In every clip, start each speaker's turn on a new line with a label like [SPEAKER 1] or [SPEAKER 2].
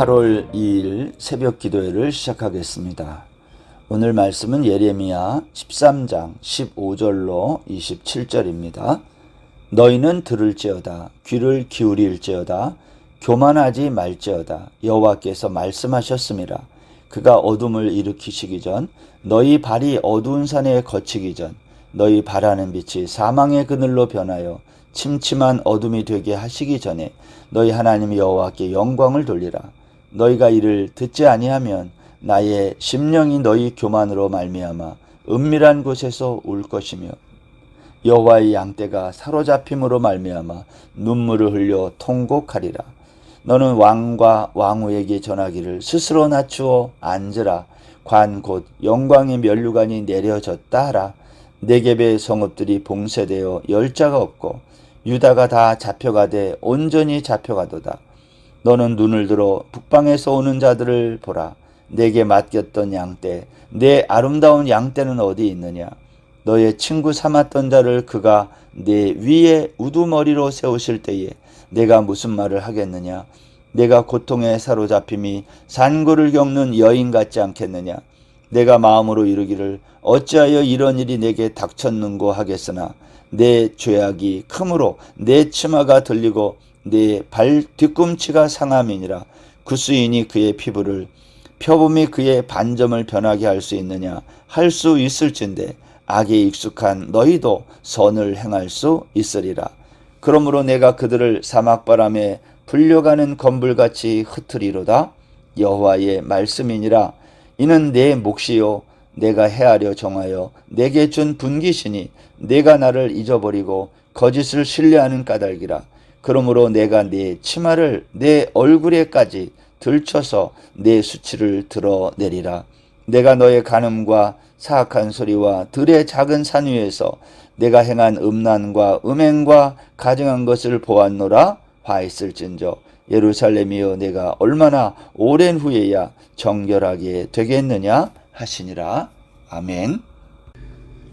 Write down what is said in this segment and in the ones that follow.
[SPEAKER 1] 8월 2일 새벽 기도회를 시작하겠습니다. 오늘 말씀은 예레미야 13장 15절로 27절입니다. 너희는 들을지어다 귀를 기울일지어다 교만하지 말지어다 여호와께서 말씀하셨음이라 그가 어둠을 일으키시기 전 너희 발이 어두운 산에 거치기 전 너희 바라는 빛이 사망의 그늘로 변하여 침침한 어둠이 되게 하시기 전에 너희 하나님 여호와께 영광을 돌리라 너희가 이를 듣지 아니하면 나의 심령이 너희 교만으로 말미암아 은밀한 곳에서 울 것이며 여호와의 양떼가 사로잡힘으로 말미암아 눈물을 흘려 통곡하리라. 너는 왕과 왕후에게 전하기를 스스로 낮추어 앉으라. 관 곧 영광의 면류관이 내려졌다 하라. 네겝의 성읍들이 봉쇄되어 열자가 없고 유다가 다 잡혀가되 온전히 잡혀가도다 너는 눈을 들어 북방에서 오는 자들을 보라. 내게 맡겼던 양떼 내 아름다운 양떼는 어디 있느냐? 너의 친구 삼았던 자를 그가 내 위에 우두머리로 세우실 때에 내가 무슨 말을 하겠느냐? 내가 고통에 사로잡힘이 산고를 겪는 여인 같지 않겠느냐? 내가 마음으로 이르기를 어찌하여 이런 일이 내게 닥쳤는고 하겠으나 내 죄악이 크므로 내 치마가 들리고 내발 뒤꿈치가 상함이니라. 구수인이 그의 피부를 표범이 그의 반점을 변하게 할 수 있느냐? 할 수 있을진데 악에 익숙한 너희도 선을 행할 수 있으리라. 그러므로 내가 그들을 사막 바람에 불려가는 건불같이 흩으리로다. 여호와의 말씀이니라. 이는 내 몫이요. 내가 헤아려 정하여 내게 준 분기시니 내가 나를 잊어버리고 거짓을 신뢰하는 까닭이라 그러므로 내가 네 치마를 내 얼굴에까지 들쳐서 내 수치를 드러내리라. 내가 너의 간음과 사악한 소리와 들의 작은 산 위에서 내가 행한 음란과 음행과 가증한 것을 보았노라. 화했을진저 예루살렘이여 내가 얼마나 오랜 후에야 정결하게 되겠느냐 하시니라. 아멘.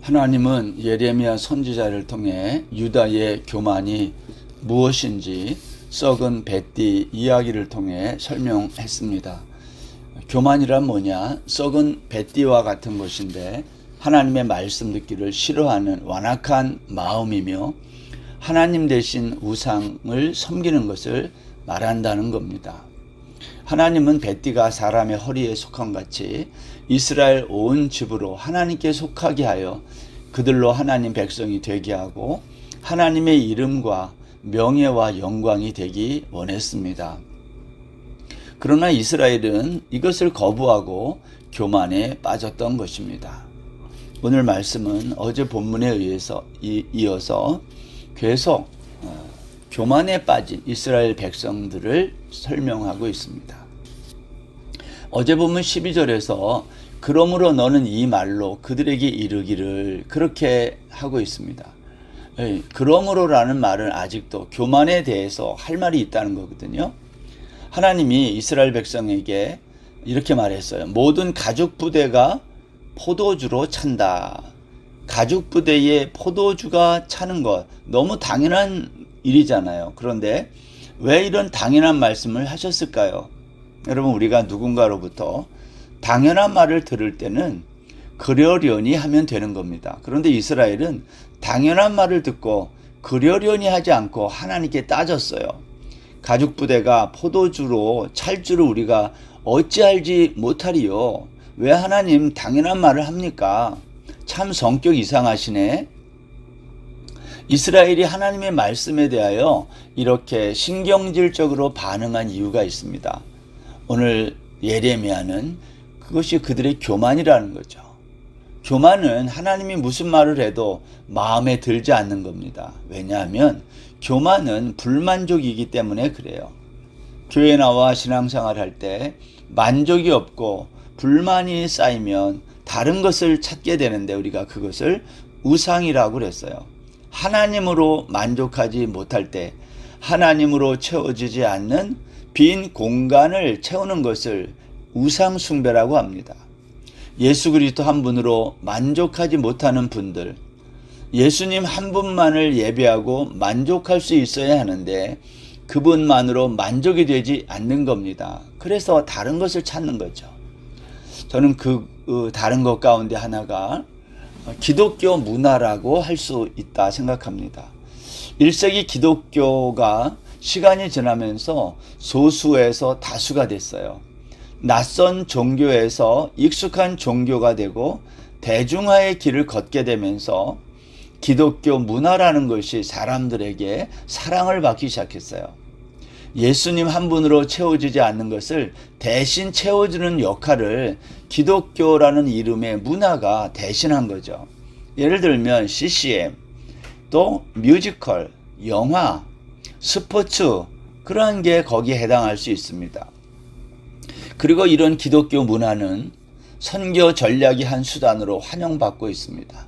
[SPEAKER 1] 하나님은 예레미야 선지자를 통해 유다의 교만이 무엇인지 썩은 뱃띠 이야기를 통해 설명했습니다. 교만이란 뭐냐? 썩은 뱃띠와 같은 것인데 하나님의 말씀 듣기를 싫어하는 완악한 마음이며 하나님 대신 우상을 섬기는 것을 말한다는 겁니다. 하나님은 뱃띠가 사람의 허리에 속한 같이 이스라엘 온 집으로 하나님께 속하게 하여 그들로 하나님 백성이 되게 하고 하나님의 이름과 명예와 영광이 되기 원했습니다. 그러나 이스라엘은 이것을 거부하고 교만에 빠졌던 것입니다. 오늘 말씀은 어제 본문에 의해서 이어서 계속 어, 교만에 빠진 이스라엘 백성들을 설명하고 있습니다. 어제 보면 12절에서 그러므로 너는 이 말로 그들에게 이르기를 그렇게 하고 있습니다. 예, 그러므로라는 말은 아직도 교만에 대해서 할 말이 있다는 거거든요. 하나님이 이스라엘 백성에게 이렇게 말했어요. 모든 가죽 부대가 포도주로 찬다. 가죽 부대에 포도주가 차는 것 너무 당연한 일이잖아요. 그런데 왜 이런 당연한 말씀을 하셨을까요? 여러분 우리가 누군가로부터 당연한 말을 들을 때는 그러려니 하면 되는 겁니다. 그런데 이스라엘은 당연한 말을 듣고 그러려니 하지 않고 하나님께 따졌어요. 가죽 부대가 포도주로 찰 줄을 우리가 어찌 알지 못하리요. 왜 하나님 당연한 말을 합니까? 참 성격 이상하시네. 이스라엘이 하나님의 말씀에 대하여 이렇게 신경질적으로 반응한 이유가 있습니다. 오늘 예레미야는 그것이 그들의 교만이라는 거죠. 교만은 하나님이 무슨 말을 해도 마음에 들지 않는 겁니다. 왜냐하면 교만은 불만족이기 때문에 그래요. 교회 나와 신앙생활 할 때 만족이 없고 불만이 쌓이면 다른 것을 찾게 되는데 우리가 그것을 우상이라고 그랬어요. 하나님으로 만족하지 못할 때 하나님으로 채워지지 않는 빈 공간을 채우는 것을 우상숭배라고 합니다. 예수 그리스도 한 분으로 만족하지 못하는 분들, 예수님 한 분만을 예배하고 만족할 수 있어야 하는데 그분만으로 만족이 되지 않는 겁니다. 그래서 다른 것을 찾는 거죠. 저는 그 어, 다른 것 가운데 하나가 기독교 문화라고 할 수 있다 생각합니다. 1세기 기독교가 시간이 지나면서 소수에서 다수가 됐어요. 낯선 종교에서 익숙한 종교가 되고 대중화의 길을 걷게 되면서 기독교 문화라는 것이 사람들에게 사랑을 받기 시작했어요. 예수님 한 분으로 채워지지 않는 것을 대신 채워주는 역할을 기독교라는 이름의 문화가 대신한 거죠. 예를 들면 CCM, 또 뮤지컬, 영화, 스포츠, 그러한 게 거기에 해당할 수 있습니다. 그리고 이런 기독교 문화는 선교 전략의 한 수단으로 환영받고 있습니다.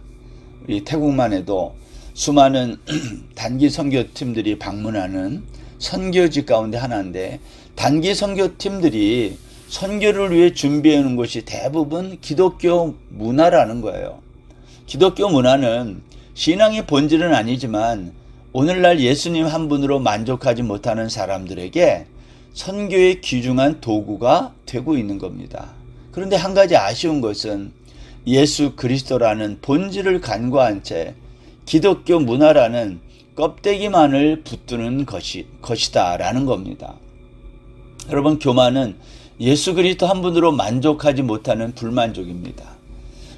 [SPEAKER 1] 이 태국만 해도 수많은 단기 선교팀들이 방문하는 선교지 가운데 하나인데 단기 선교팀들이 선교를 위해 준비해 놓은 것이 대부분 기독교 문화라는 거예요. 기독교 문화는 신앙의 본질은 아니지만 오늘날 예수님 한 분으로 만족하지 못하는 사람들에게 선교의 귀중한 도구가 되고 있는 겁니다. 그런데 한 가지 아쉬운 것은 예수 그리스도라는 본질을 간과한 채 기독교 문화라는 껍데기만을 붙드는 것이, 것이다 라는 겁니다. 여러분, 교만은 예수 그리스도 한 분으로 만족하지 못하는 불만족입니다.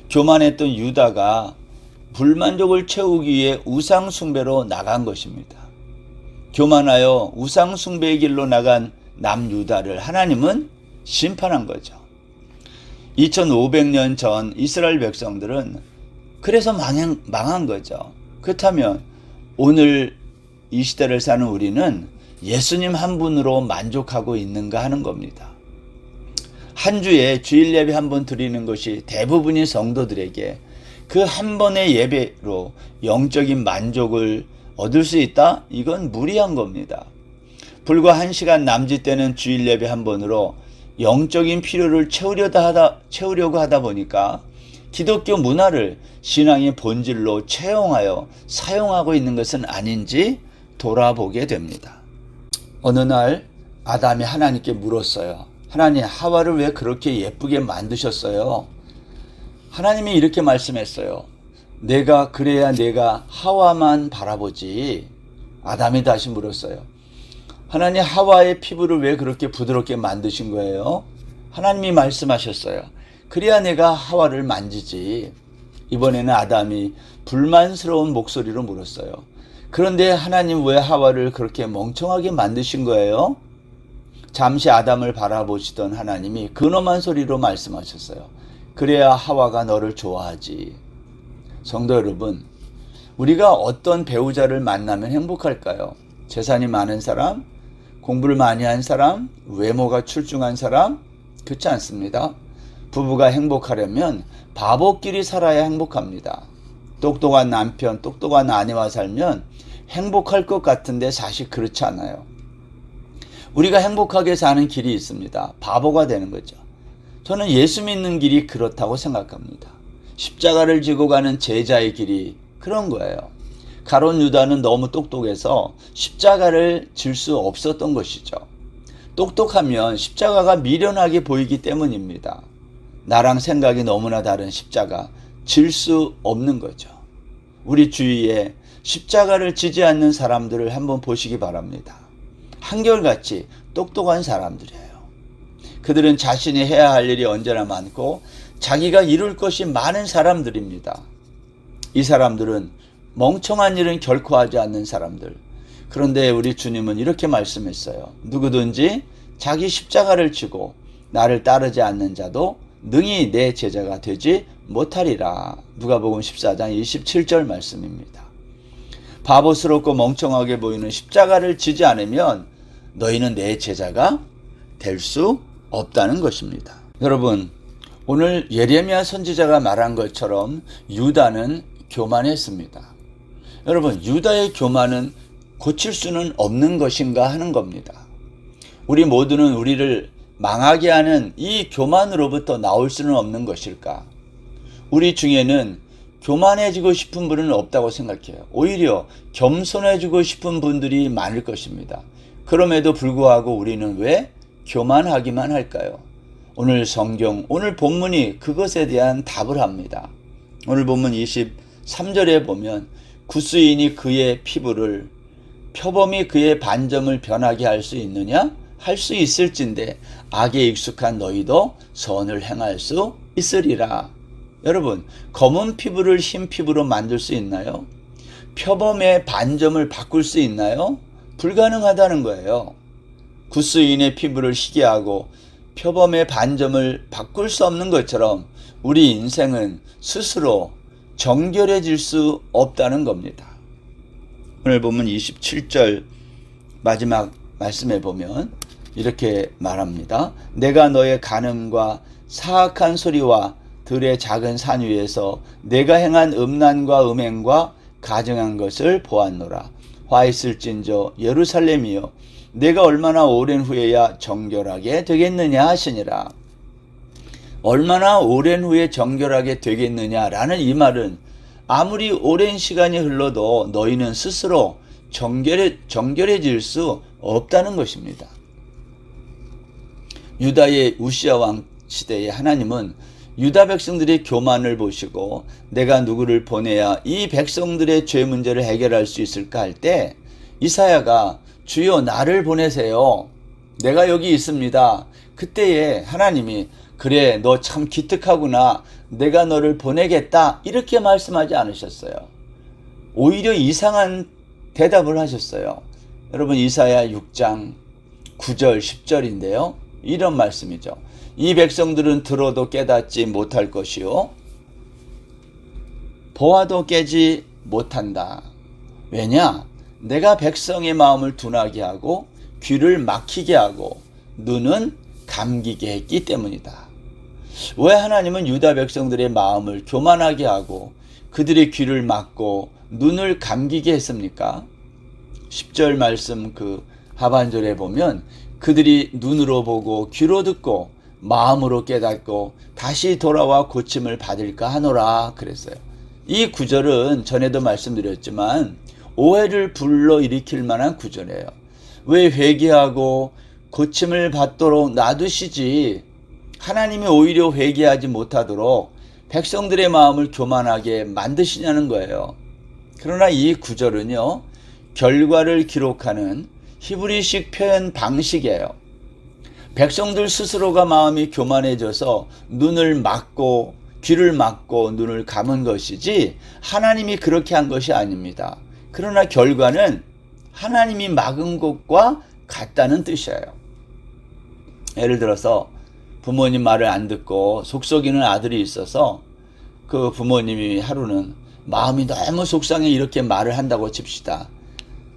[SPEAKER 1] 교만했던 유다가 불만족을 채우기 위해 우상숭배로 나간 것입니다. 교만하여 우상숭배의 길로 나간 남유다를 하나님은 심판한 거죠. 2500년 전 이스라엘 백성들은 그래서 망한, 망한 거죠. 그렇다면 오늘 이 시대를 사는 우리는 예수님 한 분으로 만족하고 있는가 하는 겁니다. 한 주에 주일 예배 한 번 드리는 것이 대부분의 성도들에게 그 한 번의 예배로 영적인 만족을 얻을 수 있다? 이건 무리한 겁니다. 불과 한 시간 남짓 되는 주일 예배 한 번으로 영적인 필요를 채우려다 하다, 채우려고 하다 보니까 기독교 문화를 신앙의 본질로 채용하여 사용하고 있는 것은 아닌지 돌아보게 됩니다. 어느 날 아담이 하나님께 물었어요. 하나님, 하와를 왜 그렇게 예쁘게 만드셨어요? 하나님이 이렇게 말씀했어요. 내가 그래야 내가 하와만 바라보지. 아담이 다시 물었어요. 하나님 하와의 피부를 왜 그렇게 부드럽게 만드신 거예요? 하나님이 말씀하셨어요. 그래야 내가 하와를 만지지. 이번에는 아담이 불만스러운 목소리로 물었어요. 그런데 하나님 왜 하와를 그렇게 멍청하게 만드신 거예요? 잠시 아담을 바라보시던 하나님이 근엄한 소리로 말씀하셨어요. 그래야 하와가 너를 좋아하지. 성도 여러분, 우리가 어떤 배우자를 만나면 행복할까요? 재산이 많은 사람, 공부를 많이 한 사람, 외모가 출중한 사람, 그렇지 않습니다. 부부가 행복하려면 바보끼리 살아야 행복합니다. 똑똑한 남편, 똑똑한 아내와 살면 행복할 것 같은데 사실 그렇지 않아요. 우리가 행복하게 사는 길이 있습니다. 바보가 되는 거죠. 저는 예수 믿는 길이 그렇다고 생각합니다. 십자가를 지고 가는 제자의 길이 그런 거예요. 가론 유다는 너무 똑똑해서 십자가를 질 수 없었던 것이죠. 똑똑하면 십자가가 미련하게 보이기 때문입니다. 나랑 생각이 너무나 다른 십자가 질 수 없는 거죠. 우리 주위에 십자가를 지지 않는 사람들을 한번 보시기 바랍니다. 한결같이 똑똑한 사람들이에요. 그들은 자신이 해야 할 일이 언제나 많고 자기가 이룰 것이 많은 사람들입니다. 이 사람들은 멍청한 일은 결코 하지 않는 사람들. 그런데 우리 주님은 이렇게 말씀했어요. 누구든지 자기 십자가를 지고 나를 따르지 않는 자도 능히 내 제자가 되지 못하리라. 누가복음 14장 27절 말씀입니다. 바보스럽고 멍청하게 보이는 십자가를 지지 않으면 너희는 내 제자가 될 수 없다는 것입니다. 여러분, 오늘 예레미야 선지자가 말한 것처럼 유다는 교만했습니다. 여러분, 유다의 교만은 고칠 수는 없는 것인가 하는 겁니다. 우리 모두는 우리를 망하게 하는 이 교만으로부터 나올 수는 없는 것일까? 우리 중에는 교만해지고 싶은 분은 없다고 생각해요. 오히려 겸손해지고 싶은 분들이 많을 것입니다. 그럼에도 불구하고 우리는 왜 교만하기만 할까요? 오늘 성경, 오늘 본문이 그것에 대한 답을 합니다. 오늘 본문 23절에 보면 구스인이 그의 피부를 표범이 그의 반점을 변하게 할 수 있느냐? 할 수 있을진데 악에 익숙한 너희도 선을 행할 수 있으리라. 여러분, 검은 피부를 흰 피부로 만들 수 있나요? 표범의 반점을 바꿀 수 있나요? 불가능하다는 거예요. 구스인의 피부를 희게 하고 표범의 반점을 바꿀 수 없는 것처럼 우리 인생은 스스로 정결해질 수 없다는 겁니다. 오늘 보면 27절 마지막 말씀에 보면 이렇게 말합니다. 내가 너의 간음과 사악한 소리와 들의 작은 산 위에서 내가 행한 음란과 음행과 가증한 것을 보았노라. 화 있을진저 예루살렘이여 내가 얼마나 오랜 후에야 정결하게 되겠느냐 하시니라. 얼마나 오랜 후에 정결하게 되겠느냐라는 이 말은 아무리 오랜 시간이 흘러도 너희는 스스로 정결해, 정결해질 수 없다는 것입니다. 유다의 우시아 왕 시대에 하나님은 유다 백성들의 교만을 보시고 내가 누구를 보내야 이 백성들의 죄 문제를 해결할 수 있을까 할 때 이사야가 주여 나를 보내세요. 내가 여기 있습니다. 그때에 하나님이 그래 너 참 기특하구나. 내가 너를 보내겠다. 이렇게 말씀하지 않으셨어요. 오히려 이상한 대답을 하셨어요. 여러분 이사야 6장 9절 10절인데요. 이런 말씀이죠. 이 백성들은 들어도 깨닫지 못할 것이요. 보아도 깨지 못한다. 왜냐? 내가 백성의 마음을 둔하게 하고 귀를 막히게 하고 눈은 감기게 했기 때문이다. 왜 하나님은 유다 백성들의 마음을 교만하게 하고 그들의 귀를 막고 눈을 감기게 했습니까? 10절 말씀 그 하반절에 보면 그들이 눈으로 보고 귀로 듣고 마음으로 깨닫고 다시 돌아와 고침을 받을까 하노라 그랬어요. 이 구절은 전에도 말씀드렸지만 오해를 불러일으킬 만한 구절이에요. 왜 회개하고 고침을 받도록 놔두시지 하나님이 오히려 회개하지 못하도록 백성들의 마음을 교만하게 만드시냐는 거예요. 그러나 이 구절은요, 결과를 기록하는 히브리식 표현 방식이에요. 백성들 스스로가 마음이 교만해져서 눈을 막고 귀를 막고 눈을 감은 것이지 하나님이 그렇게 한 것이 아닙니다. 그러나 결과는 하나님이 막은 것과 같다는 뜻이에요. 예를 들어서 부모님 말을 안 듣고 속썩이는 아들이 있어서 그 부모님이 하루는 마음이 너무 속상해 이렇게 말을 한다고 칩시다.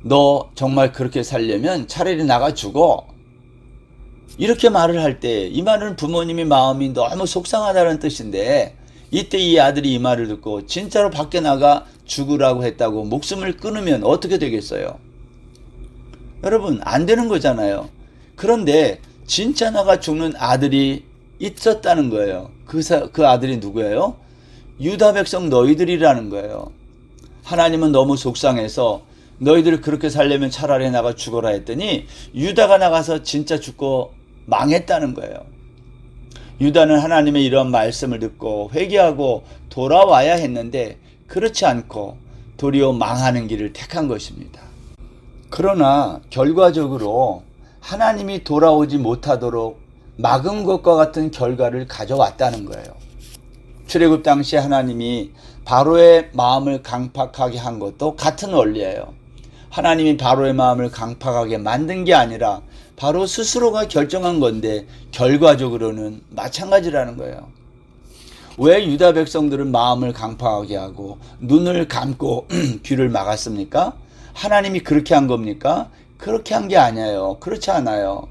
[SPEAKER 1] 너 정말 그렇게 살려면 차라리 나가 죽어. 이렇게 말을 할 때 이 말은 부모님이 마음이 너무 속상하다는 뜻인데 이때 이 아들이 이 말을 듣고 진짜로 밖에 나가 죽으라고 했다고 목숨을 끊으면 어떻게 되겠어요? 여러분 안 되는 거잖아요. 그런데 진짜 나가 죽는 아들이 있었다는 거예요. 그, 사, 그 아들이 누구예요? 유다 백성 너희들이라는 거예요. 하나님은 너무 속상해서 너희들 그렇게 살려면 차라리 나가 죽어라 했더니 유다가 나가서 진짜 죽고 망했다는 거예요. 유다는 하나님의 이런 말씀을 듣고 회개하고 돌아와야 했는데 그렇지 않고 도리어 망하는 길을 택한 것입니다. 그러나 결과적으로 하나님이 돌아오지 못하도록 막은 것과 같은 결과를 가져왔다는 거예요. 출애굽 당시 하나님이 바로의 마음을 강팍하게 한 것도 같은 원리예요. 하나님이 바로의 마음을 강팍하게 만든 게 아니라 바로 스스로가 결정한 건데 결과적으로는 마찬가지라는 거예요. 왜 유다 백성들은 마음을 강팍하게 하고 눈을 감고 귀를 막았습니까? 하나님이 그렇게 한 겁니까? 그렇게 한 게 아니에요. 그렇지 않아요.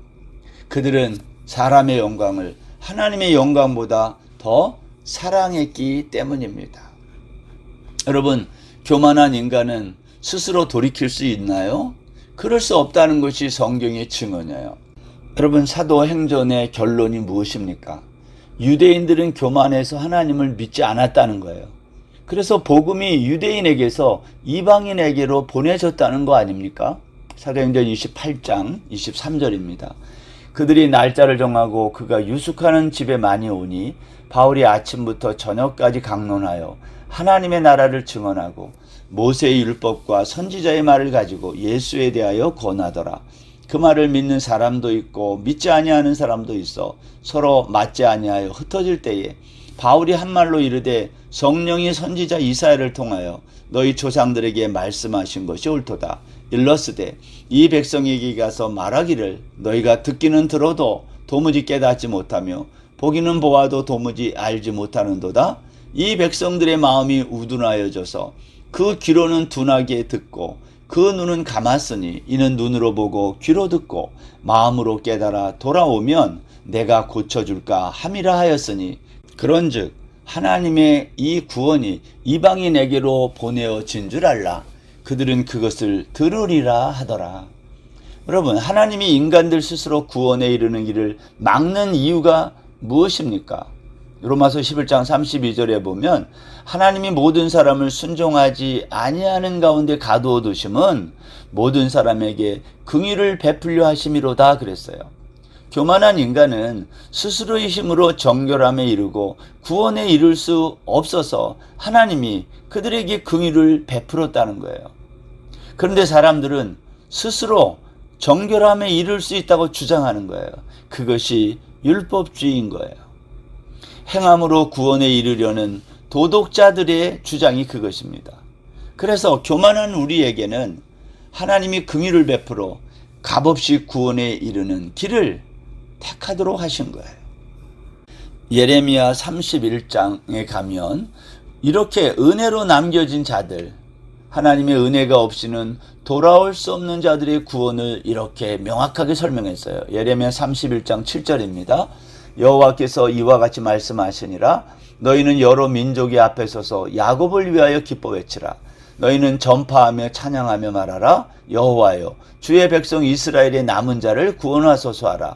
[SPEAKER 1] 그들은 사람의 영광을 하나님의 영광보다 더 사랑했기 때문입니다. 여러분, 교만한 인간은 스스로 돌이킬 수 있나요? 그럴 수 없다는 것이 성경의 증언이에요. 여러분, 사도행전의 결론이 무엇입니까? 유대인들은 교만해서 하나님을 믿지 않았다는 거예요. 그래서 복음이 유대인에게서 이방인에게로 보내졌다는 거 아닙니까? 사도행전 28장 23절입니다. 그들이 날짜를 정하고 그가 유숙하는 집에 많이 오니 바울이 아침부터 저녁까지 강론하여 하나님의 나라를 증언하고 모세의 율법과 선지자의 말을 가지고 예수에 대하여 권하더라. 그 말을 믿는 사람도 있고 믿지 아니하는 사람도 있어 서로 맞지 아니하여 흩어질 때에 바울이 한 말로 이르되 성령이 선지자 이사야를 통하여 너희 조상들에게 말씀하신 것이 옳도다. 일러스되 이 백성에게 가서 말하기를 너희가 듣기는 들어도 도무지 깨닫지 못하며 보기는 보아도 도무지 알지 못하는도다. 이 백성들의 마음이 우둔하여져서 그 귀로는 둔하게 듣고 그 눈은 감았으니 이는 눈으로 보고 귀로 듣고 마음으로 깨달아 돌아오면 내가 고쳐줄까 함이라 하였으니 그런즉 하나님의 이 구원이 이방인에게로 보내어진 줄 알라 그들은 그것을 들으리라 하더라 여러분 하나님이 인간들 스스로 구원에 이르는 길을 막는 이유가 무엇입니까? 로마서 11장 32절에 보면 하나님이 모든 사람을 순종하지 아니하는 가운데 가두어 두심은 모든 사람에게 긍휼을 베풀려 하심이로다 그랬어요. 교만한 인간은 스스로의 힘으로 정결함에 이르고 구원에 이를 수 없어서 하나님이 그들에게 긍휼을 베풀었다는 거예요. 그런데 사람들은 스스로 정결함에 이를 수 있다고 주장하는 거예요. 그것이 율법주의인 거예요. 행함으로 구원에 이르려는 도독자들의 주장이 그것입니다. 그래서 교만한 우리에게는 하나님이 긍휼을 베풀어 값없이 구원에 이르는 길을 택하도록 하신 거예요. 예레미야 31장에 가면 이렇게 은혜로 남겨진 자들, 하나님의 은혜가 없이는 돌아올 수 없는 자들의 구원을 이렇게 명확하게 설명했어요. 예레미야 31장 7절입니다. 여호와께서 이와 같이 말씀하시니라 너희는 여러 민족의 앞에 서서 야곱을 위하여 기뻐 외치라 너희는 전파하며 찬양하며 말하라 여호와여 주의 백성 이스라엘의 남은 자를 구원하소서 하라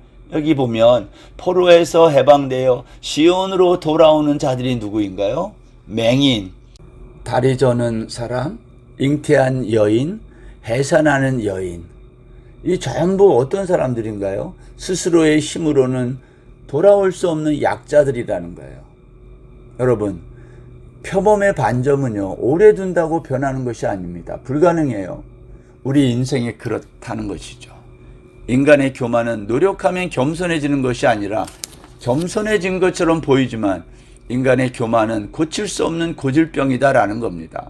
[SPEAKER 1] 여기 보면 포로에서 해방되어 시온으로 돌아오는 자들이 누구인가요? 맹인, 다리 저는 사람, 잉태한 여인, 해산하는 여인. 이 전부 어떤 사람들인가요? 스스로의 힘으로는 돌아올 수 없는 약자들이라는 거예요. 여러분, 표범의 반점은요, 오래 둔다고 변하는 것이 아닙니다. 불가능해요. 우리 인생에 그렇다는 것이죠. 인간의 교만은 노력하면 겸손해지는 것이 아니라 겸손해진 것처럼 보이지만 인간의 교만은 고칠 수 없는 고질병이다라는 겁니다.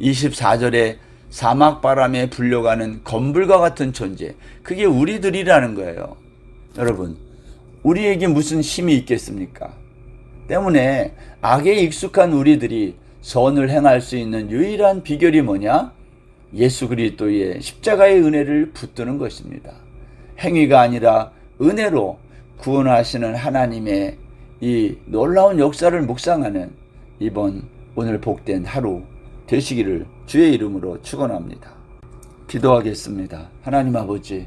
[SPEAKER 1] 24절에 사막 바람에 불려가는 건불과 같은 존재. 그게 우리들이라는 거예요. 여러분, 우리에게 무슨 힘이 있겠습니까? 때문에 악에 익숙한 우리들이 선을 행할 수 있는 유일한 비결이 뭐냐? 예수 그리스도의 십자가의 은혜를 붙드는 것입니다. 행위가 아니라 은혜로 구원하시는 하나님의 이 놀라운 역사를 묵상하는 이번 오늘 복된 하루 되시기를 주의 이름으로 축원합니다. 기도하겠습니다. 하나님 아버지,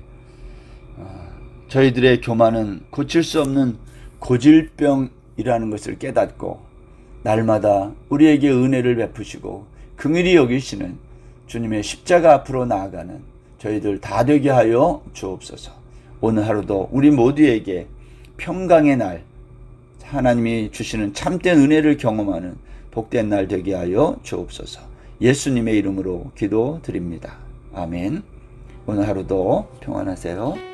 [SPEAKER 1] 어, 저희들의 교만은 고칠 수 없는 고질병이라는 것을 깨닫고 날마다 우리에게 은혜를 베푸시고 긍휼히 여기시는 주님의 십자가 앞으로 나아가는 저희들 다 되게 하여 주옵소서. 오늘 하루도 우리 모두에게 평강의 날 하나님이 주시는 참된 은혜를 경험하는 복된 날 되게 하여 주옵소서. 예수님의 이름으로 기도드립니다. 아멘. 오늘 하루도 평안하세요.